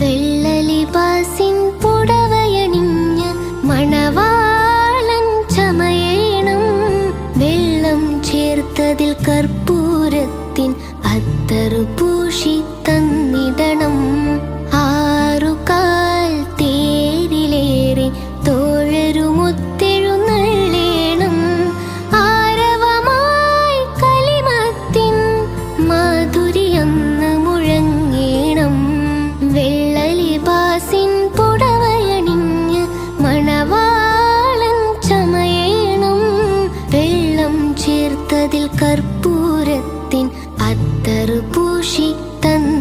വെള്ളലിബാസിൻ പുടവയണിഞ്ഞ മണവാളൻ ചമയേണം. വെള്ളം ചേർത്തതിൽ കർപ്പൂരത്തിൻ അത്തറു പൂഷി തന്നിടണം. ആറുകാൽ തേരിലേറെ തോഴരുമൊത്തെഴുന്നള്ളേണം ആരവമായി കലിമത്തിൻ മാധുര്യം പൂത്തതിൽ കർപ്പൂരത്തിൻ അത്തറു പൂഷി തന്ന